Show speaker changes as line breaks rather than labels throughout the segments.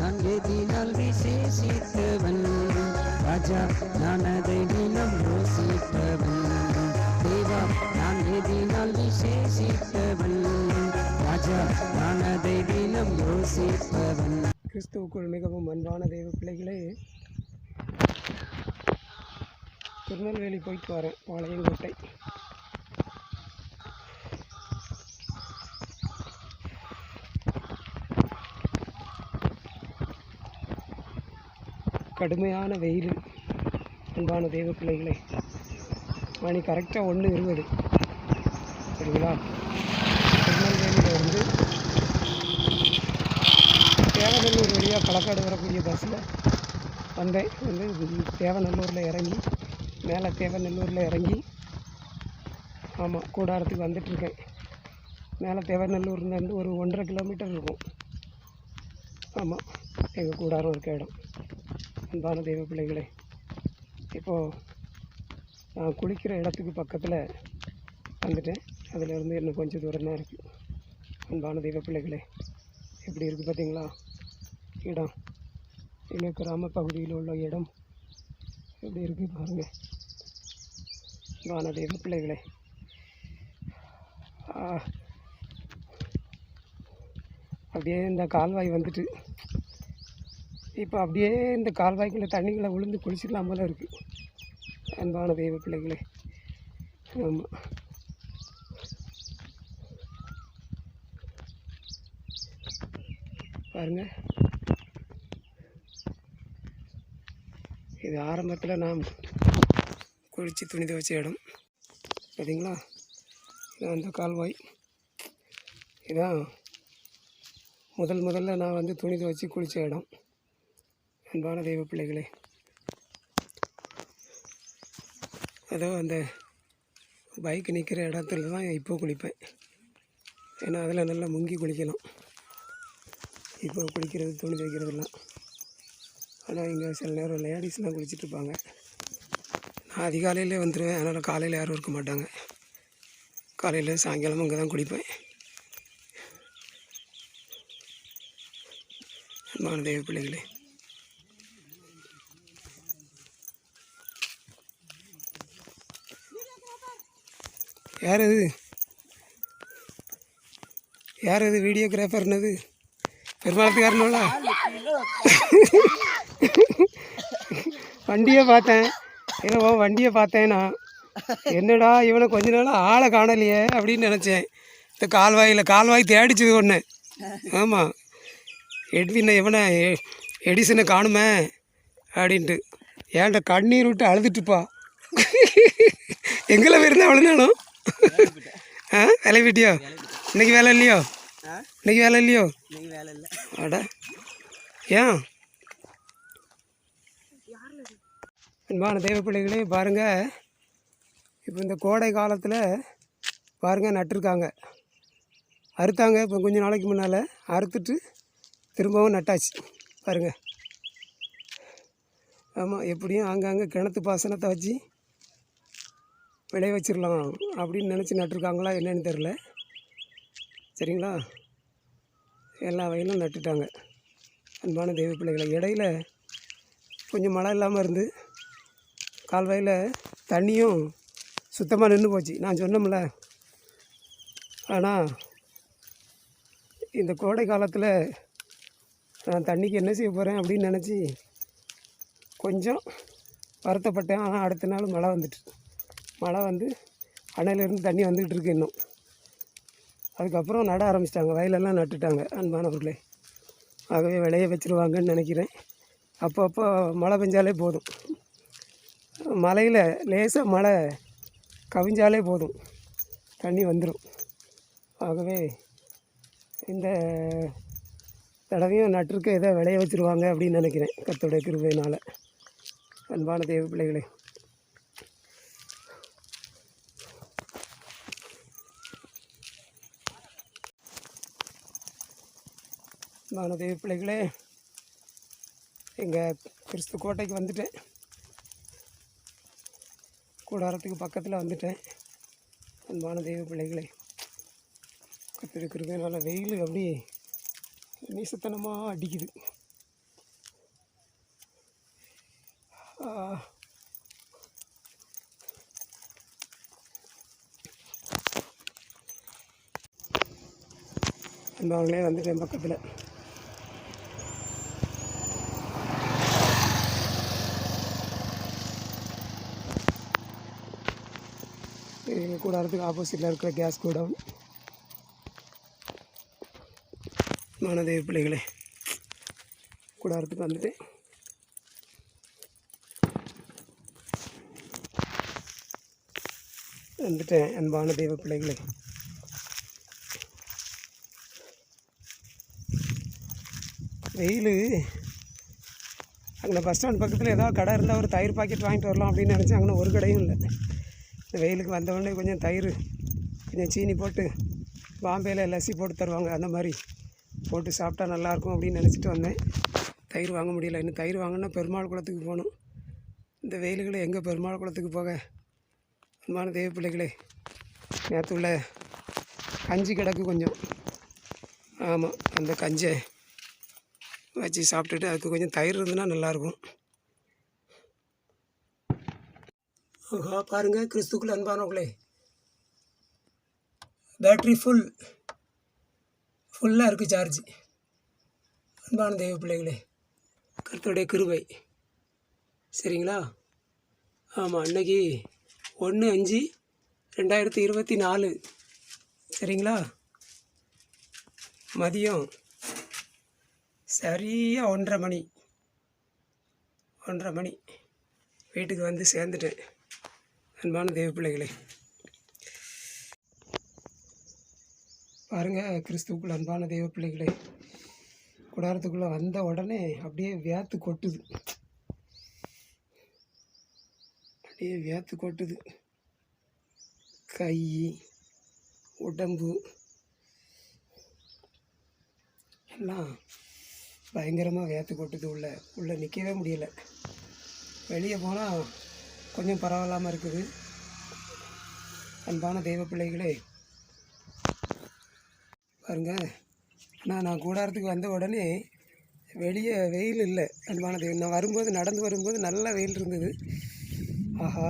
நான் எதினால் விசேஷித்தவன். ராஜா நான் அதை தினம் யோசித்தவன். தேவா நான் எதினால் விசேஷித்தவன். ராஜா நான் அதை தினம் யோசித்தவன்
கிறிஸ்துவுக்குள் மிகவும் அன்பான தெய்வ பிள்ளைகளே திருநெல்வேலி போயிட்டு வரேன் பாளையங்கோட்டை. கடுமையான வெயில் அன்பான தெய்வ பிள்ளைகளே மணி கரெக்டாக ஒன்று இருபது. சரிங்களா? திருநெல்வேலியில் வந்து தேவநல்லூர் வழியாக களக்காடு வரக்கூடிய பஸ்ஸில் வந்தேன். வந்து தேவநல்லூரில் இறங்கி மேலே தேவநல்லூரில் இறங்கி ஆமாம் கூடாரத்துக்கு வந்துட்டுருக்கேன் மேலே தேவநல்லூர்லேருந்து ஒரு ஒன்றரை கிலோமீட்டர் இருக்கும். ஆமாம் எங்கள் கூடாரம் இருக்க இடம். அன்பான தெய்வ பிள்ளைகளே இப்போது நான் குளிக்கிற இடத்துக்கு பக்கத்தில் வந்துட்டேன். அதிலேருந்து இன்னும் கொஞ்சம் தூரம் தான் இருக்குது அன்பான தெய்வ பிள்ளைகளே எப்படி இருக்குது பார்த்தீங்களா இடம். எங்கள் கிராம பகுதியில் உள்ள இடம் எப்படி இருக்குது பாருங்கள் அன்பான தெய்வ பிள்ளைகளே. அப்படியே இந்த கால்வாய் வந்துட்டு இப்போ அப்படியே இந்த கால்வாய்க்குள்ளே தண்ணிக்குள்ளே விழுந்து குளிச்சிக்கலாம் போல இருக்குது அன்பான தெய்வ பிள்ளைகளே. ஆமாம் பாருங்கள் இது ஆரம்பத்தில் நாம் குளித்து துணி துவைச்ச இடம். பார்த்தீங்களா இது அந்த கால்வாய். இதான் முதல் முதல்ல நான் வந்து துணி துவைச்சி குளித்த இடம். அன்பான தெய்வ பிள்ளைகளே. அதோ அந்த பைக் நிற்கிற இடத்துல தான் இப்போ குளிப்பேன். ஏன்னா அதில் நல்லா முங்கி குளிக்கலாம். இப்போ குளிக்கிறது துணி துவைக்கிறதுலாம். ஆனால் இங்கே சில நேரம் லேடிஸ்லாம் குளிச்சுட்டு இருப்பாங்க. நான் அதிகாலையிலே வந்துடுவேன் அதனால் காலையில் யாரும் இருக்க மாட்டாங்க. காலையில் சாயங்காலமும் இங்கே தான் குளிப்பேன். அன்பான தெய்வ பிள்ளைகளே. யார் அது யார் அது வீடியோகிராஃபர்னது பெருமாளத்துக்காரனுங்களா வண்டியை பார்த்தேன். இல்லை ஓ வண்டியை பார்த்தேன் நான். என்னடா இவனை கொஞ்ச நாள் ஆளை காணலையே அப்படின்னு நினச்சேன். இந்த கால்வாயில் கால்வாய் தேடிச்சது ஒன்று ஆமாம் எட்வினை இவனை எ- எடிசனை காணுமே அப்படின்ட்டு. ஏன்டா கண்ணீர் விட்டு அழுதுட்டுப்பா. எங்களை இருந்தா அவ்வளோ நானும் ஆ? வேலை விட்டியோ இன்னைக்கு வேலை இல்லையோ? இன்னைக்கு வேலை இல்லையோ?
இன்னைக்கு வேலை இல்லை.
அட. ஏன்? அன்பான தெய்வ பிள்ளைகளே பாருங்கள் இப்போ இந்த கோடை காலத்தில் பாருங்கள் நட்டிருக்காங்க. அறுத்தாங்க இப்போ கொஞ்ச நாளைக்கு முன்னால். அறுத்துட்டு திரும்பவும் நட்டாச்சு. பாருங்கள் ஆமாம் எப்படியும் ஆங்காங்கே கிணத்து பாசனத்தை வச்சு விளைய வச்சிடலாம் அப்படின்னு நினச்சி நட்டுருக்காங்களா என்னன்னு தெரில சரிங்களா? எல்லா வயலும் நட்டுட்டாங்க. அன்பான தெய்வ பிள்ளைகளை இடையில கொஞ்சம் மழை இல்லாமல் இருந்து கால்வாயில் தண்ணியும் சுத்தமாக நின்று போச்சு. நான் சொன்னோம்ல ஆனால் இந்த கோடை காலத்தில் நான் தண்ணிக்கு என்ன செய்ய போகிறேன் அப்படின்னு நினச்சி கொஞ்சம் வருத்தப்பட்டேன். ஆனால் அடுத்த நாள் மழை வந்துட்டு மழை வந்து அணையிலேருந்து தண்ணி வந்துக்கிட்டு இருக்கு இன்னும். அதுக்கப்புறம் நட ஆரம்பிச்சிட்டாங்க. வயலெல்லாம் நட்டுட்டாங்க அன்பானவர்களே. ஆகவே விளைய வச்சுருவாங்கன்னு நினைக்கிறேன். அப்பப்போ மழை பெஞ்சாலே போதும். மலையில் லேசாக மழை கவிஞ்சாலே போதும். தண்ணி வந்துடும் ஆகவே இந்த தடவையும் நட்டிருக்க ஏதோ விளைய வச்சிருவாங்க அப்படின்னு நினைக்கிறேன். கத்தோடைய கிருபையினால். அன்பான தேவ பிள்ளைகளே நான் தேவ பிள்ளைகளே எங்கள் கிறிஸ்து கோட்டைக்கு வந்துட்டேன். கூடாரத்துக்கு பக்கத்தில் வந்துட்டேன். அன்பான தெய்வ பிள்ளைகளே கத்திருக்கிறதுனால வெயில் அப்படியே நீசத்தனமாக அடிக்குது. ஆ. வந்துட்டேன் பக்கத்தில் எங்கள் கூடாரத்துக்கு ஆப்போசிட்டில் இருக்கிற கேஸ் கூட மானதேவி பிள்ளைகளே கூடாரத்துக்கு வந்துட்டேன். வந்துட்டேன் அன்பான தெய்வ பிள்ளைகளே. வெயில். அங்கே பஸ் ஸ்டாண்ட் பக்கத்தில் ஏதாவது கடை இருந்தால் ஒரு தயிர் பாக்கெட் வாங்கிட்டு வரலாம் அப்படின்னு நினச்சேன். அங்கே ஒரு கடையும் இல்லை. இந்த வெயிலுக்கு வந்தவொடனே கொஞ்சம் தயிர் கொஞ்சம் சீனி போட்டு பாம்பேயில் லஸ்ஸி போட்டு தருவாங்க அந்த மாதிரி போட்டு சாப்பிட்டா நல்லாயிருக்கும் அப்படின்னு நினச்சிட்டு வந்தேன். தயிர் வாங்க முடியல. இன்னும் தயிர் வாங்கினா பெருமாள் குளத்துக்கு போகணும். இந்த வெயிலுகளை எங்கே பெருமாள் குளத்துக்கு போக? அன்பான தேவ பிள்ளைகளே நேற்று உள்ள கஞ்சி கிடக்கு கொஞ்சம். ஆமாம் அந்த கஞ்சை வச்சு சாப்பிட்டுட்டு அதுக்கு கொஞ்சம் தயிர் இருந்ததுன்னா நல்லாயிருக்கும். ஆஹா பாருங்கள் கிறிஸ்துக்குள் அன்பானவங்களே பேட்ரி ஃபுல் ஃபுல்லாக இருக்குது சார்ஜ் அன்பான தெய்வ பிள்ளைகளே கருத்துடைய கிருபை. சரிங்களா? ஆமாம் அன்னைக்கு ஒன்று அஞ்சு ரெண்டாயிரத்தி இருபத்தி நாலு. சரிங்களா? மதியம் சரியாக ஒன்றரை மணி. ஒன்றரை மணி. வீட்டுக்கு வந்து சேர்ந்துட்டேன். அன்பான தெய்வ பிள்ளைகளே. பாருங்கள் கிறிஸ்துவுக்குள் அன்பான தெய்வ பிள்ளைகளே. குடாரத்துக்குள்ளே வந்த உடனே அப்படியே வேத்து கொட்டுது. அப்படியே வேத்து கொட்டுது. கை உடம்பு எல்லாம் பயங்கரமாக வேத்து கொட்டுது உள்ள. உள்ளே நிற்கவே முடியல. வெளியே போனால் கொஞ்சம் பரவாயில்லாமல் இருக்குது. அன்பான தெய்வ பிள்ளைகளே பாருங்க. ஆனால் நான் கூடாரத்துக்கு வந்த உடனே வெளியே வெயில் இல்லை அன்பான தெய்வம் நான் வரும்போது நடந்து வரும்போது நல்ல வெயில் இருந்தது. ஆஹா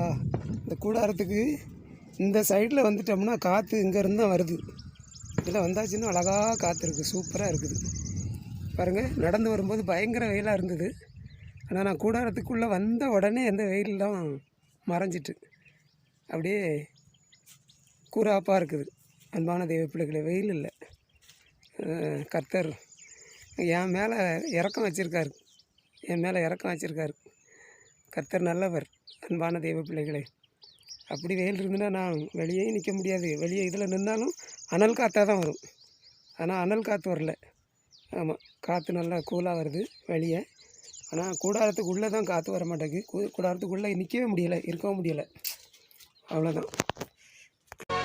இந்த கூடாரத்துக்கு இந்த சைடில் வந்துட்டோம்னா காற்று இங்கேருந்து தான் வருது. இதில் வந்தாச்சுன்னா அழகாக காற்று இருக்குது சூப்பராக இருக்குது. பாருங்கள் நடந்து வரும்போது பயங்கர வெயிலாக இருந்தது. ஆனால் நான் கூடாரத்துக்குள்ளே வந்த உடனே எந்த வெயிலெலாம் மறைஞ்சிட்டு அப்படியே கூறாப்பாக இருக்குது. அன்பான தெய்வ பிள்ளைகளை வெயில் இல்லை. கர்த்தர் என் மேலே இறக்கம் வச்சுருக்காரு. என் மேலே இறக்கம் வச்சுருக்காரு. கர்த்தர் நல்லவர் அன்பான தெய்வ பிள்ளைகளே. அப்படி வெயில் இருந்துன்னா நான் வெளியே நிற்க முடியாது. வெளியே இதில் நின்றாலும் அனல் காற்றாக தான் வரும். ஆனால் அனல் காற்று வரல. ஆமாம் காற்று நல்லா கூலாக வருது வெளியே. ஆனால் கூடாரத்துக்குள்ளே தான் காற்று வர மாட்டேங்குது. கூடாரத்துக்குள்ளே நிற்கவே முடியலை இருக்கவும் முடியலை. அவ்வளோதான்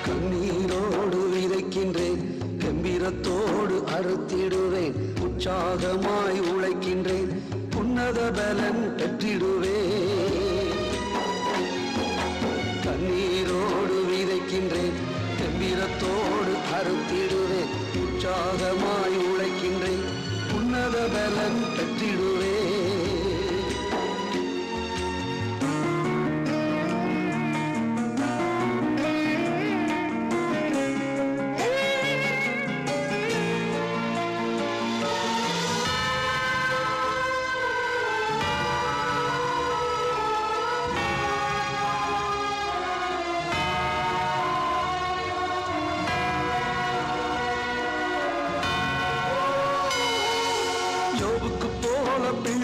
கண்ணீரோடு விதைக்கின்றேன் கம்பீரத்தோடு அறுத்திடுவேன் உற்சாகமாய் உழைக்கின்றேன் உன்னத பலன் பெற்றிடுவேன்.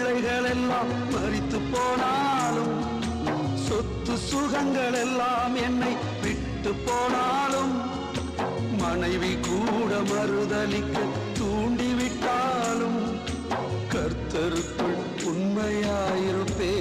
கவலைகள் எல்லாம் மறித்து போனாலும் சொத்து சுகங்கள் எல்லாம் என்னை விட்டு போனாலும் மனைவி கூட மறுதளிக்க தூண்டிவிட்டாலும் கர்த்தருக்குள் உண்மையாயிருப்பே